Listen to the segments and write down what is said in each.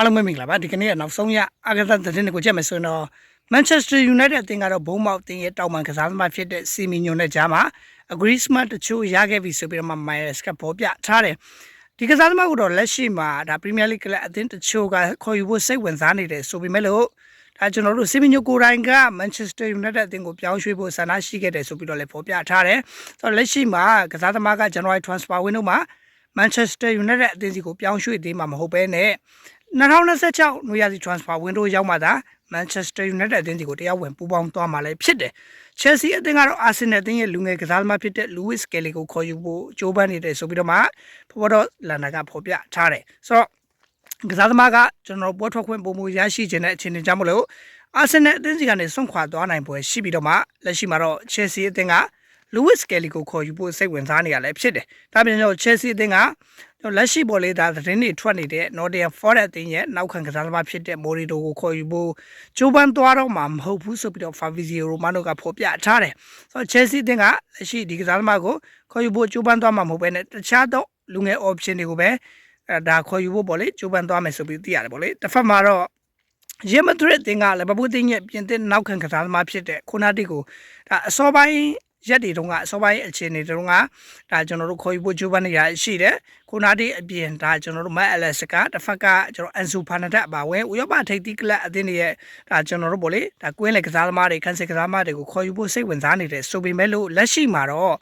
အားလုံးပဲမင်္ဂလာပါဒီကနေ့ကနောက်ဆုံးရအာဂတ်သတင်းတွေကိုကြည့်မယ်ဆိုရင်တော့ Manchester United အသင်းကတော့ဘုံမောက်တင်ရဲ့တောင်ပန်ကစားသမားဖြစ်တဲ့စီမီညိုနဲ့ကြားမှာ agreement တချို့ရခဲ့ပြီဆိုပြီးတော့မှ Myers ကပေါ်ပြထားတယ်ဒီကစားသမားကတော့လက်ရှိမှာဒါ Premier League ကလပ်အသင်းတချို့ကခေါ်ယူဖို့စိတ်ဝင်စားနေတယ်ဆိုပေမဲ့လို့ဒါကျွန်တော်တို့စီမီညိုကိုတိုင်းက Manchester United အသင်းကိုပြောင်းရွှေ့ဖို့ဆန္ဒရှိခဲ့တယ်ဆိုပြီးတော့လည်းပေါ်ပြထားတယ်ဆိုတော့လက်ရှိမှာကစားသမားက January transfer window မှာ Manchester United အသင်းစီကိုပြောင်းရွှေ့သေးမှာမဟုတ်ဘဲနဲ့ 2026နွေရာသီ transfer window ရောက်မှသာ Manchester United အသင်းစီကိုတရားဝင်ပူးပေါင်းသွားမှာလည်းဖြစ်တယ်။ Chelsea အသင်းကတော့ Arsenal အသင်းရဲ့လူငယ်ကစားသမားဖြစ်တဲ့ Lewis Kelly ကိုခေါ်ယူဖို့ကြိုးပမ်းနေတယ်ဆိုပြီးတော့မှဖော်တော့လန်နာကဖော်ပြထားတယ်။ဆိုတော့ကစားသမားကကျွန်တော်ပွဲထွက်ခွင့်ပုံမူရရှိခြင်းတဲ့အခြေအနေကြောင့်မလို့ Arsenal အသင်းစီကနေဆွန့်ခွာသွားနိုင်ပွဲရှိပြီးတော့မှလက်ရှိမှာတော့ Chelsea အသင်းက Lewis Kelly ကိုခေါ်ယူဖို့စိတ်ဝင်စားနေရလဲဖြစ်တယ်။ဒါပြင်တော့ Chelsea အသင်းကလက်ရှိပေါ်လေးဒါသတင်းတွေထွက်နေတဲ့ Nottingham Forest အသင်းရဲ့နောက်ခံကစားသမားဖြစ်တဲ့ Morito ကိုခေါ်ယူဖို့ကြိုးပမ်းသွားတော့မှာမဟုတ်ဘူးဆိုပြီးတော့ Fabrizio Romano ကဖော်ပြထားတယ်။ဆိုတော့ Chelsea အသင်းကလက်ရှိဒီကစားသမားကိုခေါ်ယူဖို့ကြိုးပမ်းသွားမှာမဟုတ်ဘဲနဲ့တခြားသောလူငယ် option တွေကိုပဲအဲဒါခေါ်ယူဖို့ပေါ့လေကြိုးပမ်းသွားမယ်ဆိုပြီးသိရတယ်ပေါ့လေ။တစ်ဖက်မှာတော့ရမဒရစ်တင်ကလည်းဘဘူးတင်ရဲ့ပြင်သစ်နောက်ခံကစားသမားဖြစ်တဲ့ခိုနာတီကိုဒါအစောပိုင်း ရက်တွေတုန်းကအစောပိုင်းအခြေအနေတုန်းကဒါကျွန်တော်တို့ခေါ်ယူဖို့ဂျိုးပန်းနေရရှိတယ်ခိုနာတီအပြင်ဒါကျွန်တော်တို့မက်အလက်စကတစ်ဖက်ကကျွန်တော်အန်ဆူဖာနဒတ်ပါဝင်ဥရောပထိပ်သီးကလပ်အသင်းတွေရဲ့ဒါကျွန်တော်တို့ပေါ့လေဒါကွင်းလေကစားသမားတွေခန်းစစ်ကစားသမားတွေကိုခေါ်ယူဖို့စိတ်ဝင်စားနေတယ်ဆိုပေမဲ့လို့လက်ရှိမှာတော့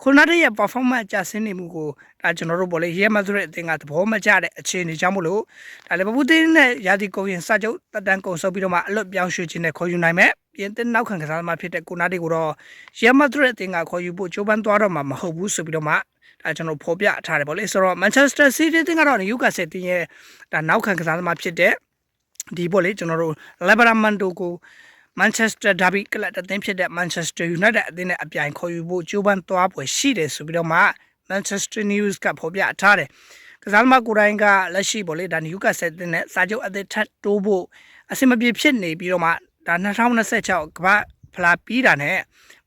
ခိုနာတီရဲ့ performance ကျဆင်းနေမှုကိုဒါကျွန်တော်တို့ပေါ့လေရဲမဆိုတဲ့အသင်းကသဘောမကျတဲ့အခြေအနေကြောင့်မလို့ဒါလည်းဘဘူးတင်းနဲ့ရာသီကုန်ရင်စကြုတ်တက်တန်းကုန်ဆုပ်ပြီးတော့မှအလွတ်ပြောင်းရွှေ့ခြင်းနဲ့ခေါ်ယူနိုင်မယ်ပြင်သစ်နောက်ခံကစားသမားဖြစ်တဲ့ကိုနာတီကိုတော့ရဲမဆိုတဲ့အသင်းကခေါ်ယူဖို့ကြိုးပမ်းသွားတော့မှာမဟုတ်ဘူးဆိုပြီးတော့မှဒါကျွန်တော်ဖော်ပြထားတယ်ပေါ့လေဆိုတော့ Manchester City တင်ကတော့ Newcastle တင်ရဲ့ဒါနောက်ခံကစားသမားဖြစ်တဲ့ဒီပေါ့လေကျွန်တော်တို့ Lebaramando ကို Manchester Derby ကလပ်အသင်းဖြစ်တဲ့ Manchester United အသင်းနဲ့အပြိုင်ခေါ်ယူဖို့ကြိုးပမ်းသွားပွဲရှိတယ်ဆိုပြီးတော့မှ Manchester News ကဖော်ပြထားတယ်ကစားသမားကိုယ်တိုင်ကလက်ရှိပေါ့လေဒါ Newcastle အသင်းနဲ့စာချုပ်အသစ်ထပ်တိုးဖို့အဆင်မပြေဖြစ်နေပြီးတော့မှဒါ2026ကမ္ဘာဖလားပြီးတာနဲ့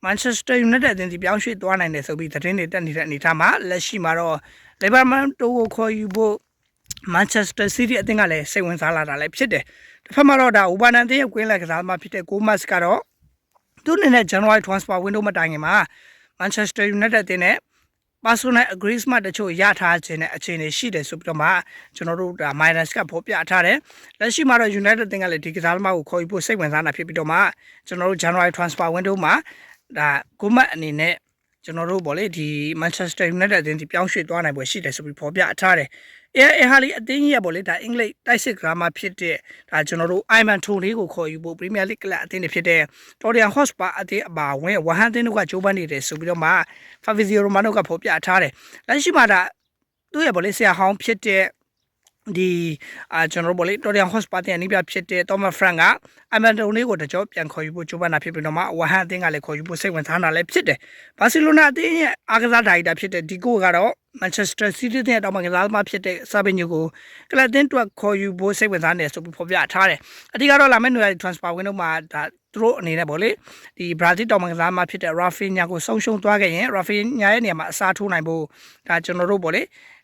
Manchester United အသင်းစီပြောင်းရွှေ့သွားနိုင်တယ်ဆိုပြီးသတင်းတွေတက်နေတဲ့အနေအထားမှာလက်ရှိမှာတော့ Liverpool တိုးကိုခေါ်ယူဖို့ Manchester City အသင်းကလည်းစိတ်ဝင်စားလာတာလည်းဖြစ်တယ်။တစ်ဖက်မှာတော့ဒါ Ubanan တဲ့ကွင်းလက်ကစားသမားဖြစ်တဲ့ Gomez ကတော့သူ့အနေနဲ့ January transfer window မတိုင်ခင်မှာ Manchester United အသင်းနဲ့ personal agreement တချို့ရထားခြင်းနဲ့အခြေအနေရှိတယ်ဆိုပြီးတော့မှကျွန်တော်တို့ဒါ minus ကဖော်ပြထားတယ်။လက်ရှိမှာတော့ United တင်ကလည်းဒီကစားသမားကိုခေါ်ယူဖို့စိတ်ဝင်စားတာဖြစ်ပြီးတော့မှကျွန်တော်တို့ January transfer window မှာဒါကိုမတ်အနေနဲ့ ကျွန်တော်တို့ဗောလေဒီ Manchester United အသင်းဒီပြောင်းရွှေ့သွားနိုင်ပွဲရှိတယ်ဆိုပြီးဖော်ပြထားတယ်။အဲအဲဟာလီအသင်းကြီးရဗောလေဒါအင်္ဂလိပ်တိုက်စစ်ဂရာမာဖြစ်တဲ့ဒါကျွန်တော်တို့ Ivan Toney ကိုခေါ်ယူဖို့ Premier League ကလပ်အသင်းတွေဖြစ်တဲ့ Tottenham Hotspur အသင်းအပါဝင်ဝဟန်အသင်းတို့ကကြိုးပမ်းနေတယ်ဆိုပြီးတော့မှ Fabrizio Romano ကဖော်ပြထားတယ်။လက်ရှိမှာဒါသူ့ရဲ့ဗောလေဆရာဟောင်းဖြစ်တဲ့ ဒီအာကျွန်တော်တို့ဗောလေ Tottenham Hotspur တဲ့အနည်းပြဖြစ်တဲ့ Thomas Frank ကအမန်တိုနီကိုတကြောပြန်ခေါ်ယူဖို့ကြိုးပမ်းတာဖြစ်ပြီးတော့မှဝဟန်အသင်းကလည်းခေါ်ယူဖို့စိတ်ဝင်စားတာလည်းဖြစ်တယ်။ဘာစီလိုနာအသင်းရဲ့အားကစားဒါရိုက်တာဖြစ်တဲ့ဒီကိုကတော့ Manchester City တဲ့တောင်မှကစားသမားဖြစ်တဲ့ Savinho ကိုကလပ်တင်တွက်ခေါ်ယူဖို့စိတ်ဝင်စားနေဆိုပြီးဖော်ပြထားတယ်။အဓိကတော့လာမယ့်နေရာ transfer window မှာဒါ သူတို့အနေနဲ့ဗောလေဒီ Brazil တောင်မှကစားသမားဖြစ်တဲ့ Rafinha ကိုဆုံးရှုံးသွားခဲ့ရင် Rafinha ရဲ့နေရာမှာအစားထိုးနိုင်ဖို့ဒါကျွန်တော်တို့ဗောလေ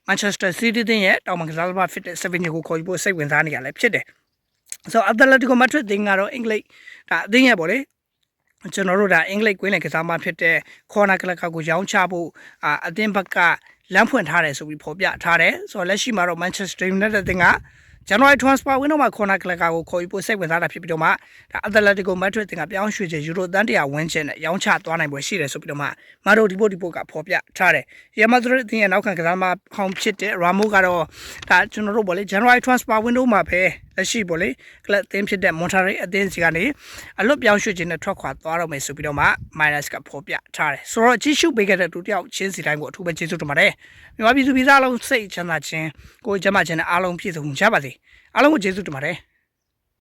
Manchester City တင်ရဲ့တောင်မှကစားသမားဖြစ်တဲ့ Savinho ကိုခေါ်ယူဖို့စိတ်ဝင်စားနေရလဲဖြစ်တယ်။ဆိုတော့ Atletico Madrid တင်ကတော့အင်္ဂလိပ်ဒါအသင်းရဲ့ဗောလေကျွန်တော်တို့ဒါအင်္ဂလိပ်ကွင်းလယ်ကစားမဖြစ်တဲ့ခေါ်နာကလပ်ကိုရောင်းချဖို့အာအသင်းဘက်ကလမ်းဖွင့်ထားတယ်ဆိုပြီးဖော်ပြထားတယ်ဆိုတော့လက်ရှိမှာတော့ Manchester United တင်က January transfer window မှာခေါ်နာကလပ်ကိုခေါ်ယူဖို့စိတ်ဝင်စားတာဖြစ်ပြီးတော့မှဒါ Atletico Madrid တင်ကပြောင်းရွှေ့ချေယူရိုတန်တရာဝန်းကျင်နဲ့ရောင်းချသွားနိုင်ပွဲရှိတယ်ဆိုပြီးတော့မှမာဒိုဒီပိုဒီပိုကဖော်ပြထားတယ်။ Real Madrid တင်ရဲ့နောက်ခံကစားမဟောင်းဖြစ်တဲ့ Ramos ကတော့ဒါကျွန်တော်တို့ဗောလေ January transfer window မှာပဲ လက်ရှိဗောလေကလပ်အသင်းဖြစ်တဲ့ Monterrey အသင်းစီကနေအလွတ်ပြောင်းရွှေ့ခြင်းနဲ့ထွက်ခွာသွားတော့မယ်ဆိုပြီးတော့မှ Minus ကဖော်ပြထားတယ်ဆိုတော့ကြည့်ရှုပေးခဲ့တဲ့တူတယောက်ချင်းစီတိုင်းကိုအထူးပဲကျေးဇူးတင်ပါတယ်မြန်မာပြည်သူပြည်သားအလုံးစိတ်ချမ်းသာခြင်းကိုယ်ကျန်းမာခြင်းနဲ့အားလုံးပြည့်စုံကြပါစေအားလုံးကိုကျေးဇူးတင်ပါတယ်